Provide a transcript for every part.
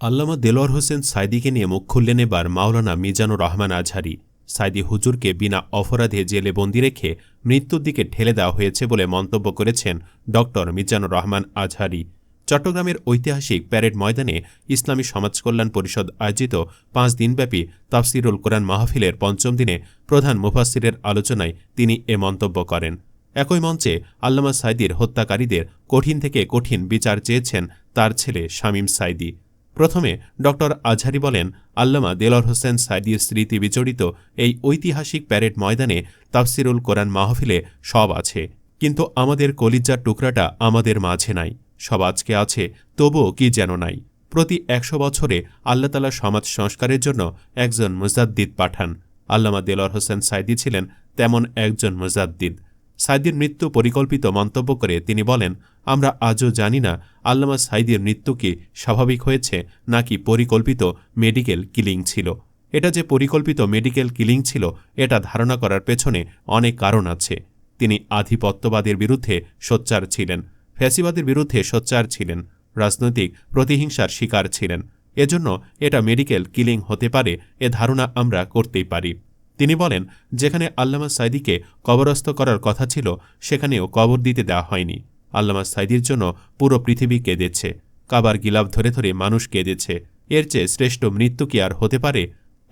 আল্লামা দেলোয়ার হোসেন সাইদিকে নিয়ে মুখ খুললেন এবার মাওলানা মিজানুর রহমান আজহারি। সাইদি হুজুরকে বিনা অপরাধে জেলে বন্দি রেখে মৃত্যুর দিকে ঠেলে দেওয়া হয়েছে বলে মন্তব্য করেছেন ড মিজানুর রহমান আজহারি। চট্টগ্রামের ঐতিহাসিক প্যারেড ময়দানে ইসলামী সমাজ কল্যাণ পরিষদ আয়োজিত পাঁচ দিনব্যাপী তাফসিরুল কোরআন মাহফিলের পঞ্চম দিনে প্রধান মুফাসিরের আলোচনায় তিনি এ মন্তব্য করেন। একই মঞ্চে আল্লামা সাইদির হত্যাকারীদের কঠিন থেকে কঠিন বিচার চেয়েছেন তার ছেলে শামীম সাইদি। প্রথমে ড আজহারি বলেন, আল্লামা দেলর হোসেন সাইদির স্মৃতি বিজড়িত এই ঐতিহাসিক প্যারেড ময়দানে তাফসিরুল কোরআন মাহফিলে সব আছে, কিন্তু আমাদের কলিজার টুকরাটা আমাদের মাঝে নাই, সব আজকে আছে, তবুও কি যেন নাই। প্রতি একশো বছরে আল্লাহতালা সমাজ সংস্কারের জন্য একজন মুজাদ্দিদ পাঠান। আল্লামা দেলর হোসেন সাইদি ছিলেন তেমন একজন মুজাদ্দিদ। সাইদির মৃত্যু পরিকল্পিত মন্তব্য করে তিনি বলেন, আমরা আজও জানি না আল্লামা সাইদির মৃত্যু কি স্বাভাবিক হয়েছে নাকি পরিকল্পিত মেডিকেল কিলিং ছিল। এটা যে পরিকল্পিত মেডিকেল কিলিং ছিল, এটা ধারণা করার পেছনে অনেক কারণ আছে। তিনি আধিপত্যবাদের বিরুদ্ধে সোচ্চার ছিলেন, ফ্যাসিবাদের বিরুদ্ধে সোচ্চার ছিলেন, রাজনৈতিক প্রতিহিংসার শিকার ছিলেন। এজন্য এটা মেডিকেল কিলিং হতে পারে, এ ধারণা আমরা করতেই পারি। তিনি বলেন, যেখানে আল্লামা সাইদিকে কবরস্থ করার কথা ছিল, সেখানেও কবর দিতে দেওয়া হয়নি। আল্লামা সাইদির জন্য পুরো পৃথিবী কেঁদেছে, কাবার গিলাফ ধরে ধরে মানুষ কেঁদেছে। এর চেয়ে শ্রেষ্ঠ মৃত্যু কি আর হতে পারে?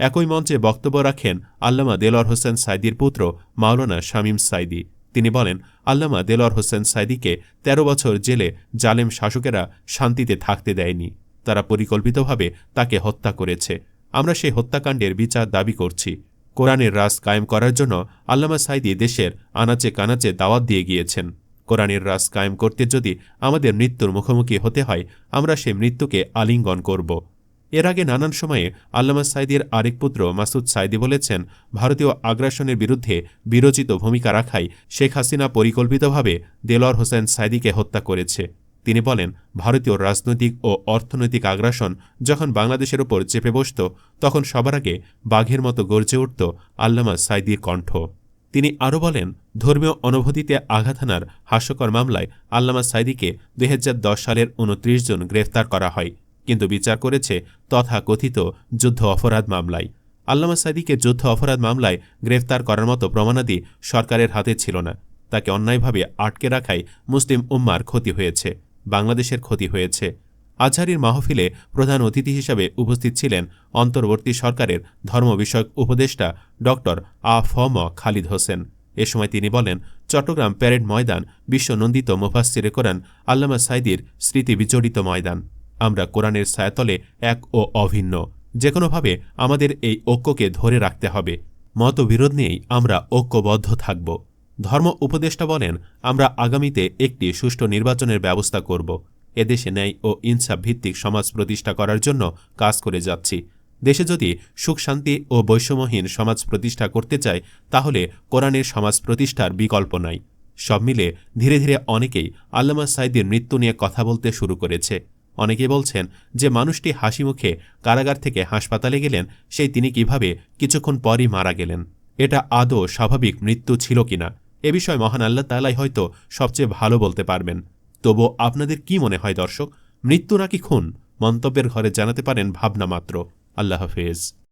একই মঞ্চে বক্তব্য রাখেন আল্লামা দেলর হোসেন সাইদির পুত্র মাওলানা শামীম সাইদি তিনি বলেন, আল্লামা দেলর হোসেন সাইদিকে ১৩ বছর জেলে জালেম শাসকেরা শান্তিতে থাকতে দেয়নি। তারা পরিকল্পিতভাবে তাকে হত্যা করেছে। আমরা সেই হত্যাকাণ্ডের বিচার দাবি করছি। কোরআনের রাস কায়েম করার জন্য আল্লামা সাইদি দেশের আনাচে কানাচে দাওয়াত দিয়ে গিয়েছেন। কোরআনের রাস কায়েম করতে যদি আমাদের মৃত্যুর মুখোমুখি হতে হয়, আমরা সেই মৃত্যুকে আলিঙ্গন করব। এর আগে নানান সময়ে আল্লামা সাইদির আরেক পুত্র মাসুদ সাইদি বলেছেন, ভারতীয় আগ্রাসনের বিরুদ্ধে বিরোচিত ভূমিকা রাখায় শেখ হাসিনা পরিকল্পিতভাবে দেলর হোসেন সাইদিকে হত্যা করেছে। তিনি বলেন, ভারতীয় রাজনৈতিক ও অর্থনৈতিক আগ্রাসন যখন বাংলাদেশের ওপর চেপে বসত, তখন সবার আগে বাঘের মতো গর্জে উঠত আল্লামা সাইদির কণ্ঠ। তিনি আরও বলেন, ধর্মীয় অনুভূতিতে আঘাত হানার হাস্যকর মামলায় আল্লামা সাইদিকে দুই হাজার দশ সালের উনত্রিশ জন গ্রেফতার করা হয়, কিন্তু বিচার করেছে তথাকথিত যুদ্ধ অপরাধ মামলায়। আল্লামা সাইদিকে যুদ্ধ অপরাধ মামলায় গ্রেফতার করার মতো প্রমাণাদি সরকারের হাতে ছিল না। তাকে অন্যায়ভাবে আটকে রাখায় মুসলিম উম্মার ক্ষতি হয়েছে। বাংলাদেশের ক্ষতি হয়েছে। আজহারির মাহফিলে প্রধান অতিথি হিসাবে উপস্থিত ছিলেন অন্তর্বর্তী সরকারের ধর্ম বিষয়ক উপদেষ্টা ড আ ফ ম খালিদ হোসেন। এ সময় তিনি বলেন, চট্টগ্রাম প্যারেড ময়দান বিশ্বনন্দিত মুফাসিরে কোরআন আল্লামা সাইদির স্মৃতি বিজড়িত ময়দান। আমরা কোরআনের ছায়াতলে এক ও অভিন্ন। যে কোনোভাবে আমাদের এই ঐক্যকে ধরে রাখতে হবে। মতবিরোধ নিয়েই আমরা ঐক্যবদ্ধ থাকব। ধর্ম উপদেষ্টা বলেন, আমরা আগামীতে একটি সুষ্ঠু নির্বাচনের ব্যবস্থা করব। এদেশে ন্যায় ও ইনসাফ ভিত্তিক সমাজ প্রতিষ্ঠা করার জন্য কাজ করে যাচ্ছি। দেশে যদি সুখ, শান্তি ও বৈষম্যহীন সমাজ প্রতিষ্ঠা করতে চায়, তাহলে কোরআনের সমাজ প্রতিষ্ঠার বিকল্প নাই। সব মিলে ধীরে ধীরে অনেকেই আল্লামা সাইদির মৃত্যু নিয়ে কথা বলতে শুরু করেছে। অনেকে বলছেন, যে মানুষটি হাসি মুখে কারাগার থেকে হাসপাতালে গেলেন, সেই তিনি কীভাবে কিছুক্ষণ পরই মারা গেলেন? এটা আদৌ স্বাভাবিক মৃত্যু ছিল কিনা? এ বিষয়ে মহান আল্লাহ তালাই হয়তো সবচেয়ে ভালো বলতে পারবেন। তবু আপনাদের কি মনে হয় দর্শক? মৃত্যু নাকি খুন? মন্তব্যের ঘরে জানাতে পারেন ভাবনা মাত্র। আল্লাহ হাফেজ।